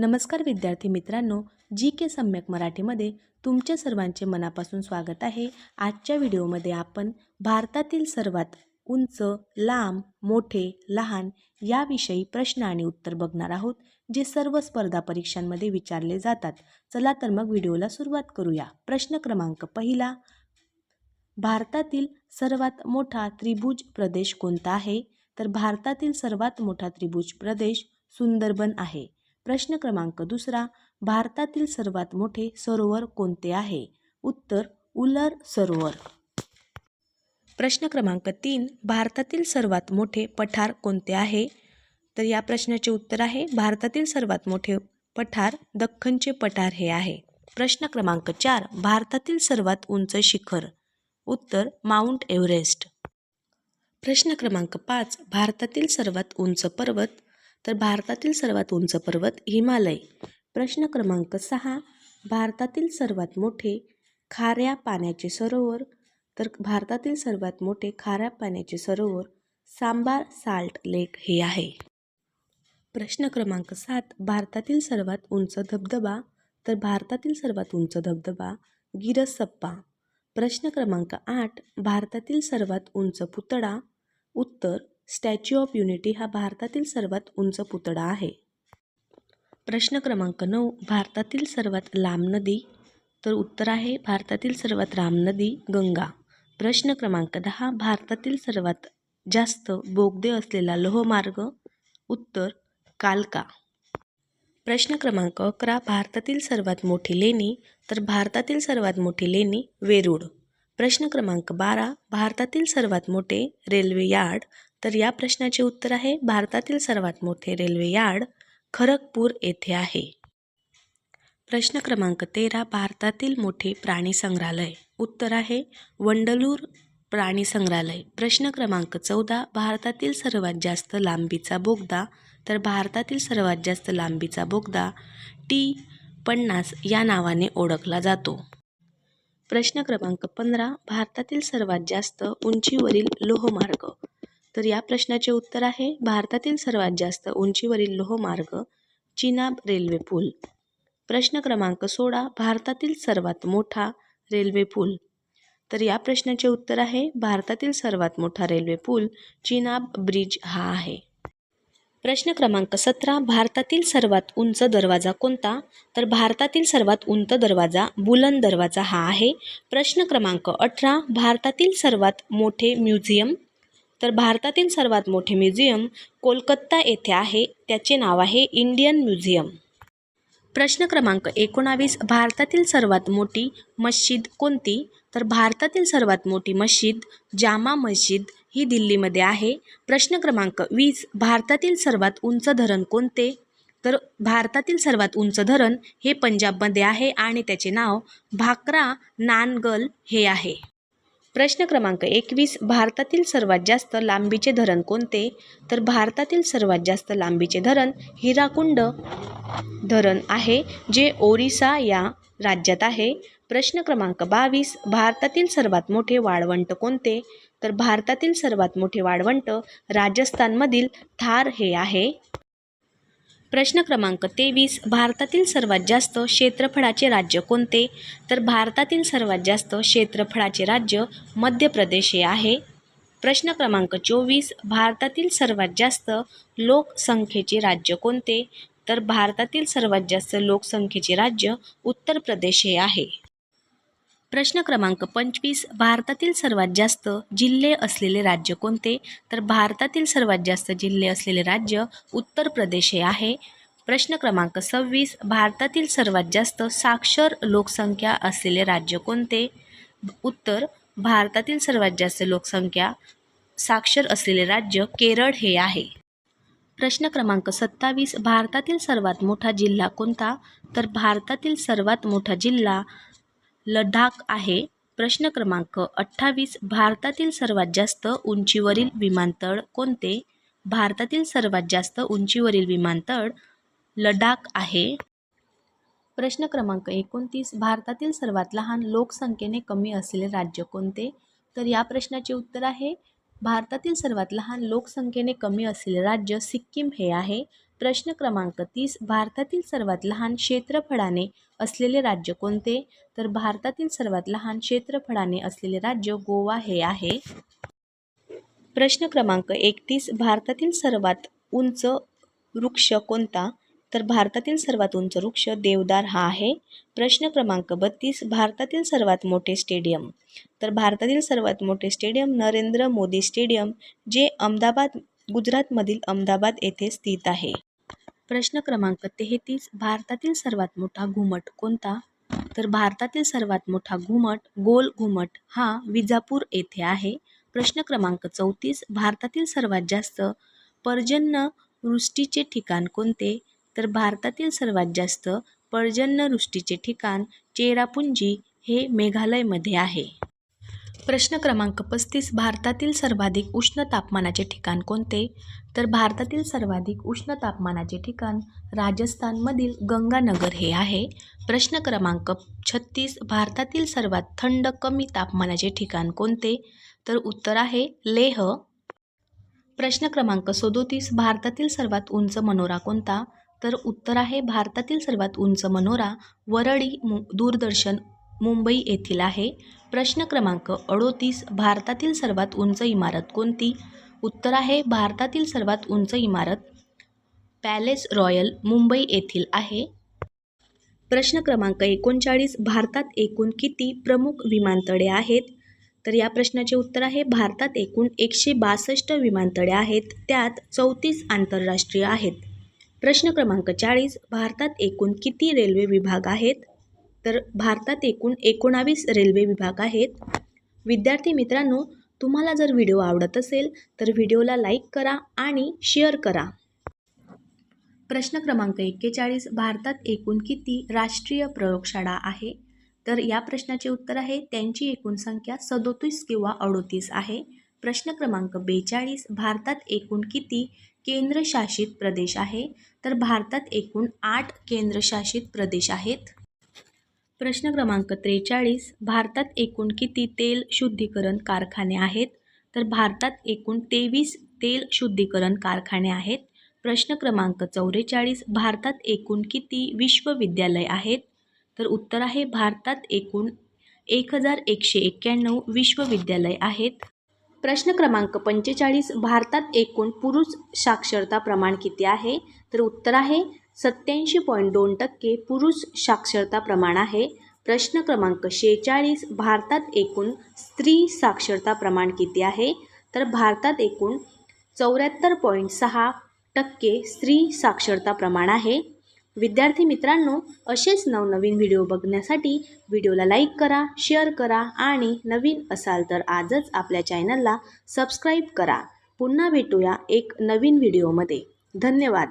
नमस्कार विद्यार्थी मित्रांनो जी के सम्यक मराठीमध्ये तुमच्या सर्वांचे मनापासून स्वागत आहे. आजच्या व्हिडिओमध्ये आपण भारतातील सर्वात उंच लांब मोठे लहान याविषयी प्रश्न आणि उत्तर बघणार आहोत जे सर्व स्पर्धा परीक्षांमध्ये विचारले जातात. चला तर मग व्हिडिओला सुरुवात करूया. प्रश्न क्रमांक पहिला. भारतातील सर्वात मोठा त्रिभुज प्रदेश कोणता आहे? तर भारतातील सर्वात मोठा त्रिभुज प्रदेश सुंदरबन आहे. प्रश्न क्रमांक दुसरा भारतातील सर्वात मोठे सरोवर कोणते आहे? उत्तर उलर सरोवर. प्रश्न क्रमांक तीन भारतातील सर्वात मोठे पठार कोणते आहे? तर या प्रश्नाचे उत्तर आहे भारतातील सर्वात मोठे पठार दख्खनचे पठार हे आहे. प्रश्न क्रमांक चार भारतातील सर्वात उंच शिखर. उत्तर माउंट एव्हरेस्ट. प्रश्न क्रमांक पाच भारतातील सर्वात उंच पर्वत तर भारतातील सर्वात उंच पर्वत हिमालय. प्रश्न क्रमांक सहा. भारतातील सर्वात मोठे खाऱ्या पाण्याचे सरोवर. तर भारतातील सर्वात मोठे खाऱ्या पाण्याचे सरोवर सांबार साल्ट लेक हे आहे. प्रश्न क्रमांक सात. भारतातील सर्वात उंच धबधबा. तर भारतातील सर्वात उंच धबधबा गिरसप्पा. प्रश्न क्रमांक आठ. भारतातील सर्वात उंच पुतळा. उत्तर स्टॅच्यू ऑफ युनिटी हा भारतातील सर्वात उंच पुतळा आहे. प्रश्न क्रमांक नऊ. भारतातील सर्वात लांब नदी. तर उत्तर आहे भारतातील सर्वात लांब नदी गंगा. प्रश्न क्रमांक दहा. भारतातील सर्वात जास्त बोगदे असलेला लोहमार्ग. उत्तर कालका. प्रश्न क्रमांक अकरा. भारतातील सर्वात मोठी लेणी. तर भारतातील सर्वात मोठी लेणी वेरूळ. प्रश्न क्रमांक बारा. भारतातील सर्वात मोठे रेल्वे यार्ड. तर या प्रश्नाचे उत्तर आहे भारतातील सर्वात मोठे रेल्वे यार्ड खरगपूर येथे आहे. प्रश्न क्रमांक तेरा भारतातील मोठे प्राणी संग्रहालय. उत्तर आहे वंडलूर प्राणी संग्रहालय. प्रश्न क्रमांक चौदा भारतातील सर्वात जास्त लांबीचा बोगदा. तर भारतातील सर्वात जास्त लांबीचा बोगदा टी पन्नास या नावाने ओळखला जातो. प्रश्न क्रमांक पंधरा भारतातील सर्वात जास्त उंचीवरील लोहमार्ग तर या प्रश्नाचे उत्तर आहे भारतातील सर्वात जास्त उंचीवरील लोहमार्ग चिनाब रेल्वे पूल. प्रश्न क्रमांक सोळा भारतातील सर्वात मोठा रेल्वे पूल. तर या प्रश्नाचे उत्तर आहे भारतातील सर्वात मोठा रेल्वे पूल चिनाब ब्रिज हा आहे. प्रश्न क्रमांक सतरा भारतातील सर्वात उंच दरवाजा कोणता? तर भारतातील सर्वात उंच दरवाजा बुलंद दरवाजा हा आहे. प्रश्न क्रमांक अठरा भारतातील सर्वात मोठे म्युझियम तर भारतातील सर्वात मोठे म्युझियम कोलकाता येथे आहे. त्याचे नाव आहे इंडियन म्युझियम. प्रश्न क्रमांक एकोणावीस भारतातील सर्वात मोठी मस्जिद कोणती? तर भारतातील सर्वात मोठी मस्जिद जामा मस्जिद ही दिल्लीमध्ये आहे. प्रश्न क्रमांक वीस भारतातील सर्वात उंच धरण कोणते? तर भारतातील सर्वात उंच धरण हे पंजाबमध्ये आहे आणि त्याचे नाव भाकरा नानगल हे आहे. प्रश्न क्रमांक एकवीस भारतातील सर्वात जास्त लांबीचे धरण कोणते? तर भारतातील सर्वात जास्त लांबीचे धरण हिराकुंड धरण आहे जे ओरिसा या राज्यात आहे. प्रश्न क्रमांक बावीस भारतातील सर्वात मोठे वाळवंट कोणते? तर भारतातील सर्वात मोठे वाळवंट राजस्थानमधील थार हे आहे. प्रश्न क्रमांक तेवीस भारतातील सर्वात जास्त क्षेत्रफळाचे राज्य कोणते? तर भारतातील सर्वात जास्त क्षेत्रफळाचे राज्य मध्य प्रदेश हे आहे. प्रश्न क्रमांक चोवीस भारतातील सर्वात जास्त लोकसंख्येचे राज्य कोणते? तर भारतातील सर्वात जास्त लोकसंख्येचे राज्य उत्तर प्रदेश हे आहे. प्रश्न क्रमांक पंचवीस भारतातील सर्वात जास्त जिल्हे असलेले राज्य कोणते? तर भारतातील सर्वात जास्त जिल्हे असलेले राज्य उत्तर प्रदेश हे आहे. प्रश्न क्रमांक सव्वीस भारतातील सर्वात जास्त साक्षर लोकसंख्या असलेले राज्य कोणते? उत्तर भारतातील सर्वात जास्त लोकसंख्या साक्षर असलेले राज्य केरळ हे आहे. प्रश्न क्रमांक सत्तावीस भारतातील सर्वात मोठा जिल्हा कोणता? तर भारतातील सर्वात मोठा जिल्हा लडाख आहे. प्रश्न क्रमांक अठ्ठावीस. भारतातील सर्वात जास्त उंचीवरील विमानतळ कोणते? भारतातील सर्वात जास्त उंचीवरील विमानतळ लडाख आहे. प्रश्न क्रमांक एकोणतीस. भारतातील सर्वात लहान लोकसंख्येने कमी असलेले राज्य कोणते? तर या प्रश्नाचे उत्तर आहे. भारतातील सर्वात लहान लोकसंख्येने कमी असलेले राज्य सिक्कीम हे आहे. प्रश्न क्रमांक तीस भारतातील सर्वात लहान क्षेत्रफळाने असलेले राज्य कोणते? तर भारतातील सर्वात लहान क्षेत्रफळाने असलेले राज्य गोवा हे आहे. प्रश्न क्रमांक एकतीस भारतातील सर्वात उंच वृक्ष कोणता? तर भारतातील सर्वात उंच वृक्ष देवदार हा आहे. प्रश्न क्रमांक बत्तीस भारतातील सर्वात मोठे स्टेडियम. तर भारतातील सर्वात मोठे स्टेडियम नरेंद्र मोदी स्टेडियम जे अहमदाबाद गुजरातमधील अहमदाबाद येथे स्थित आहे. प्रश्न क्रमांक तेहतीस भारतातील सर्वात मोठा घुमट कोणता? तर भारतातील सर्वात मोठा घुमट गोल घुमट हा विजापूर येथे आहे. प्रश्न क्रमांक चौतीस भारतातील सर्वात जास्त पर्जन्यवृष्टीचे ठिकाण कोणते? तर भारतातील सर्वात जास्त पर्जन्यवृष्टीचे ठिकाण चेरापुंजी हे मेघालयमध्ये आहे. प्रश्न क्रमांक पस्तीस भारतातील सर्वाधिक उष्ण तापमानाचे ठिकाण कोणते? तर भारतातील सर्वाधिक उष्ण तापमानाचे ठिकाण राजस्थानमधील गंगानगर हे आहे. प्रश्न क्रमांक छत्तीस भारतातील सर्वात थंड कमी तापमानाचे ठिकाण कोणते? तर उत्तर आहे लेह. प्रश्न क्रमांक सदोतीस भारतातील सर्वात उंच मनोरा कोणता? तर उत्तर आहे भारतातील सर्वात उंच मनोरा वरळी मु दूरदर्शन मुंबई येथील आहे. प्रश्न क्रमांक अडोतीस भारतातील सर्वात उंच इमारत कोणती? उत्तर आहे भारतातील सर्वात उंच इमारत पॅलेस रॉयल मुंबई येथील आहे. प्रश्न क्रमांक एकोणचाळीस भारतात एकूण किती प्रमुख विमानतळे आहेत? तर या प्रश्नाचे उत्तर आहे भारतात एकूण एकशे बासष्ट विमानतळे आहेत त्यात चौतीस आंतरराष्ट्रीय आहेत. प्रश्न क्रमांक चाळीस भारतात एकूण किती रेल्वे विभाग आहेत? तर भारतात एकूण एकोणावीस रेल्वे विभाग आहेत. विद्यार्थी मित्रांनो तुम्हाला जर व्हिडिओ आवडत असेल तर व्हिडिओला लाईक करा आणि शेअर करा. प्रश्न क्रमांक एक्केचाळीस भारतात एकूण किती राष्ट्रीय प्रयोगशाळा आहे? तर या प्रश्नाचे उत्तर आहे त्यांची एकूण संख्या सदोतीस किंवा अडोतीस आहे. प्रश्न क्रमांक बेचाळीस भारतात एकूण किती केंद्रशासित प्रदेश आहे? तर भारतात एकूण आठ केंद्रशासित प्रदेश आहेत. प्रश्न क्रमांक त्रेचाळीस. भारतात एकूण किती तेल शुद्धीकरण कारखाने आहेत? तर भारतात एकूण तेवीस तेल शुद्धीकरण कारखाने आहेत. प्रश्न क्रमांक चौवेचाळीस. भारतात एकूण किती विश्वविद्यालय आहेत? तर उत्तर आहे भारतात एकूण एक हजार एकशे एक्क्याण्णव विश्वविद्यालय आहेत. प्रश्न क्रमांक पंचेचाळीस भारतात एकूण पुरुष साक्षरता प्रमाण किती आहे? तर उत्तर आहे सत्याऐंशी पॉईंट दोन टक्के पुरुष साक्षरता प्रमाण आहे. प्रश्न क्रमांक शेहेचाळीस भारतात एकूण स्त्री साक्षरता प्रमाण किती आहे? तर भारतात एकूण चौऱ्याहत्तर पॉईंट सहा टक्के स्त्री साक्षरता प्रमाण आहे. विद्यार्थी मित्रांनो असेच नवनवीन व्हिडिओ बघण्यासाठी व्हिडिओला लाईक करा शेअर करा आणि नवीन असाल तर आजच आपल्या चॅनलला सबस्क्राईब करा. पुन्हा भेटूया एक नवीन व्हिडिओमध्ये. धन्यवाद.